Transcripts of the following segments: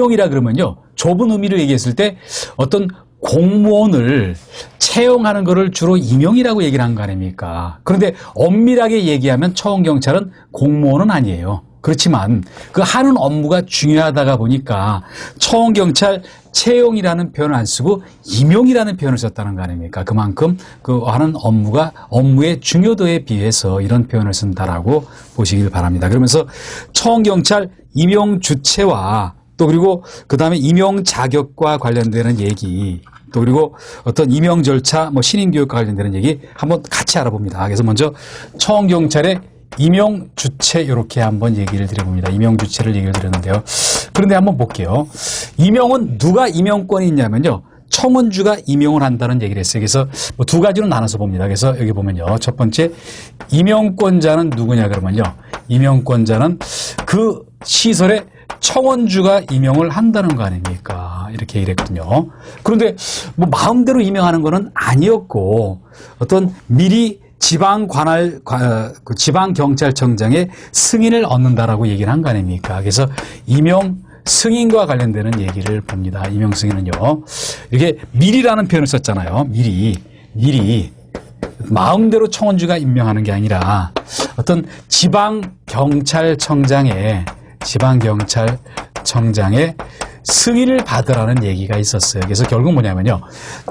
임용이라 그러면요. 좁은 의미로 얘기했을 때 어떤 공무원을 채용하는 거를 주로 임용이라고 얘기를 한 거 아닙니까? 그런데 엄밀하게 얘기하면 처원경찰은 공무원은 아니에요. 그렇지만 그 하는 업무가 중요하다가 보니까 처원경찰 채용이라는 표현을 안 쓰고 임용이라는 표현을 썼다는 거 아닙니까? 그만큼 그 하는 업무가 업무의 중요도에 비해서 이런 표현을 쓴다라고 보시길 바랍니다. 그러면서 처원경찰 임용 주체와 또 그리고 그 다음에 임용 자격과 관련되는 얘기 또 그리고 어떤 임용 절차 뭐 신인 교육과 관련되는 얘기 한번 같이 알아봅니다. 그래서 먼저 처원경찰의 임용 주체 이렇게 한번 얘기를 드려봅니다. 임용 주체를 얘기를 드렸는데요. 그런데 한번 볼게요. 임용은 누가 임용권이 있냐면요. 청원주가 임용을 한다는 얘기를 했어요. 그래서 뭐 두 가지로 나눠서 봅니다. 그래서 여기 보면요. 첫 번째 임용권자는 누구냐 그러면요. 임용권자는 그 시설에 청원주가 임용을 한다는 거 아닙니까? 이렇게 했거든요. 그런데 뭐 마음대로 임명하는 거는 아니었고 어떤 미리 지방 관할 과- 그 지방 경찰청장의 승인을 얻는다라고 얘기를 한 거 아닙니까? 그래서 임용 승인과 관련되는 얘기를 봅니다. 임용 승인은요. 이렇게 미리라는 표현을 썼잖아요. 미리 미리 마음대로 청원주가 임명하는 게 아니라 어떤 지방 경찰청장의 지방 경찰청장의 승인을 받으라는 얘기가 있었어요. 그래서 결국 뭐냐면요.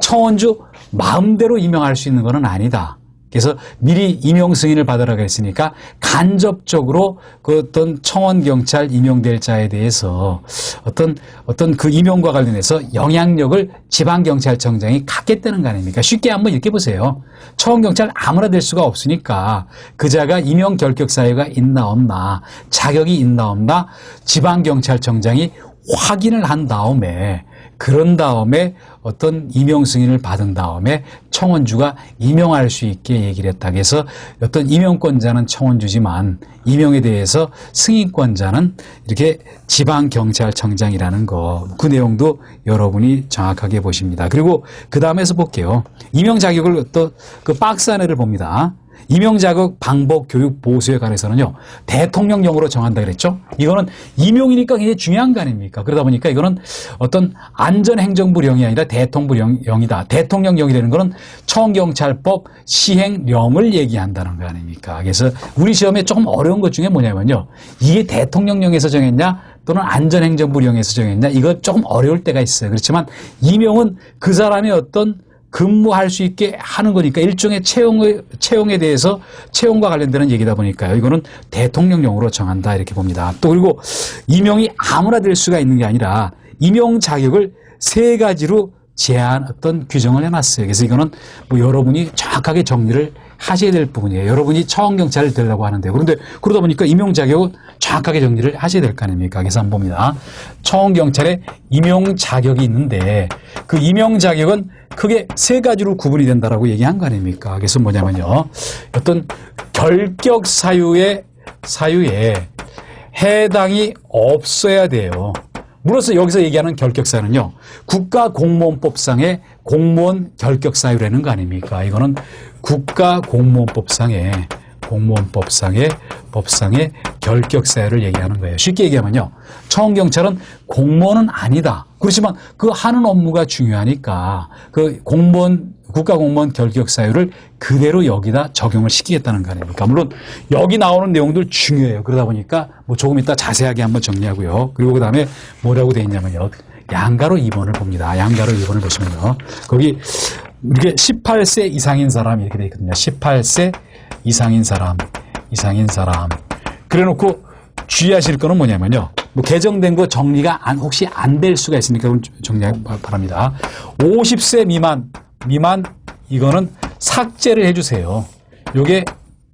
청원주 마음대로 임명할 수 있는 것은 아니다. 그래서 미리 임용 승인을 받으라고 했으니까 간접적으로 그 어떤 청원 경찰 임용될 자에 대해서 어떤 어떤 그 임용과 관련해서 영향력을 지방 경찰청장이 갖겠다는 거 아닙니까? 쉽게 한번 이렇게 보세요. 청원 경찰 아무나 될 수가 없으니까 그자가 임용 결격 사유가 있나 없나 자격이 있나 없나 지방 경찰청장이 확인을 한 다음에 그런 다음에 어떤 임용 승인을 받은 다음에 청원주가 임용할 수 있게 얘기를 했다. 그래서 어떤 임용권자는 청원주지만 임용에 대해서 승인권자는 이렇게 지방경찰청장이라는 거. 그 내용도 여러분이 정확하게 보십니다. 그리고 그 다음에서 볼게요. 임용 자격을 또 그 박스 안에를 봅니다. 임용 자격 방법 교육 보수에 관해서는요 대통령령으로 정한다 그랬죠. 이거는 임용이니까 굉장히 중요한 거 아닙니까? 그러다 보니까 이거는 어떤 안전행정부령이 아니라 대통령령이다. 대통령령이라는 거는 청경찰법 시행령을 얘기한다는 거 아닙니까? 그래서 우리 시험에 조금 어려운 것 중에 뭐냐면요 이게 대통령령에서 정했냐 또는 안전행정부령에서 정했냐 이거 조금 어려울 때가 있어요. 그렇지만 임용은 그 사람의 어떤 근무할 수 있게 하는 거니까 일종의 채용의, 채용에 대해서 채용과 관련되는 얘기다 보니까요. 이거는 대통령령으로 정한다 이렇게 봅니다. 또 그리고 임용이 아무나 될 수가 있는 게 아니라 임용 자격을 세 가지로 제한 어떤 규정을 해놨어요. 그래서 이거는 뭐 여러분이 정확하게 정리를 하셔야 될 부분이에요. 여러분이 처원경찰을 되려고 하는데 그런데 그러다 보니까 임용 자격은 정확하게 정리를 하셔야 될 거 아닙니까? 그래서 한번 봅니다. 처원경찰에 임용 자격이 있는데 그 임용 자격은 크게 세 가지로 구분이 된다라고 얘기한 거 아닙니까? 그래서 뭐냐면요. 어떤 결격 사유의 사유에 해당이 없어야 돼요. 물어서 여기서 얘기하는 결격 사유는요. 국가공무원법상의 공무원 결격 사유라는 거 아닙니까? 이거는 국가공무원법상의 공무원법상의 법상의 결격 사유를 얘기하는 거예요. 쉽게 얘기하면요. 청경찰은 공무원은 아니다. 그렇지만 그 하는 업무가 중요하니까 그 공무원 국가공무원 결격 사유를 그대로 여기다 적용을 시키겠다는 거 아닙니까? 물론 여기 나오는 내용들 중요해요. 그러다 보니까 뭐 조금 이따 자세하게 한번 정리하고요. 그리고 그 다음에 뭐라고 돼 있냐면요. 양가로 2번을 봅니다. 양가로 2번을 보시면요. 거기 이게 18세 이상인 사람 이렇게 돼 있거든요. 18세 이상인 사람, 이상인 사람. 그래 놓고 주의하실 거는 뭐냐면요. 뭐 개정된 거 정리가 안, 혹시 안 될 수가 있으니까 정리하기 바랍니다. 50세 미만, 미만, 이거는 삭제를 해주세요. 요게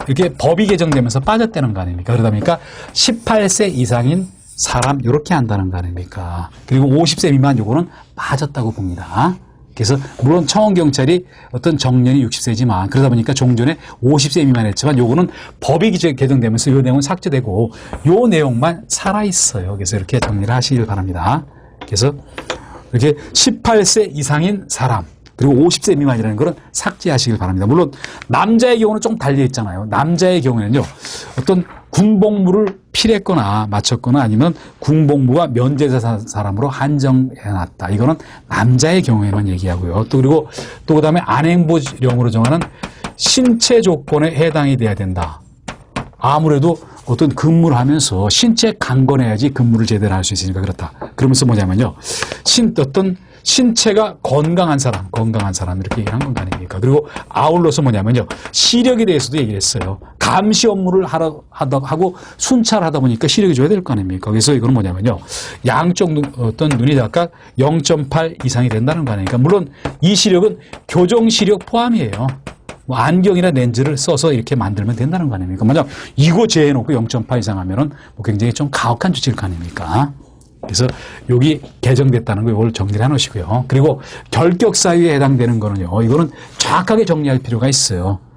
이렇게 법이 개정되면서 빠졌다는 거 아닙니까? 그러다 보니까 18세 이상인 사람 이렇게 한다는 거 아닙니까? 그리고 50세 미만 요거는 빠졌다고 봅니다. 그래서 물론 청원경찰이 어떤 정년이 60세지만 그러다 보니까 종전에 50세 미만 했지만 요거는 법이 개정되면서 요 내용은 삭제되고 요 내용만 살아있어요. 그래서 이렇게 정리를 하시길 바랍니다. 그래서 이렇게 18세 이상인 사람 그리고 50세 미만이라는 거는 삭제하시길 바랍니다. 물론 남자의 경우는 좀 달리 있잖아요. 남자의 경우에는요. 어떤 군복무를 필했거나 마쳤거나 아니면 군복무가 면제사 사- 사람으로 한정해놨다. 이거는 남자의 경우에만 얘기하고요. 또 그리고 또 그다음에 안행보령으로 정하는 신체 조건에 해당이 돼야 된다. 아무래도 어떤 근무를 하면서 신체 강건해야지 근무를 제대로 할 수 있으니까 그렇다. 그러면서 뭐냐면요. 신, 어떤 신체가 건강한 사람, 건강한 사람 이렇게 얘기한 건 아닙니까? 그리고 아울러서 뭐냐면요. 시력에 대해서도 얘기를 했어요. 감시 업무를 하라, 하다, 하고 순찰하다 보니까 시력이 줘야 될 거 아닙니까? 그래서 이거는 뭐냐면요. 양쪽 눈, 어떤 눈이 각각 0.8 이상이 된다는 거 아닙니까? 물론 이 시력은 교정 시력 포함이에요. 뭐 안경이나 렌즈를 써서 이렇게 만들면 된다는 거 아닙니까? 만약 이거 제해놓고 0.8 이상 하면은 뭐 굉장히 좀 가혹한 조치일 거 아닙니까? 그래서 여기 개정됐다는 거 이걸 정리를 해 놓으시고요. 그리고 결격 사유에 해당되는 거는요. 이거는 정확하게 정리할 필요가 있어요.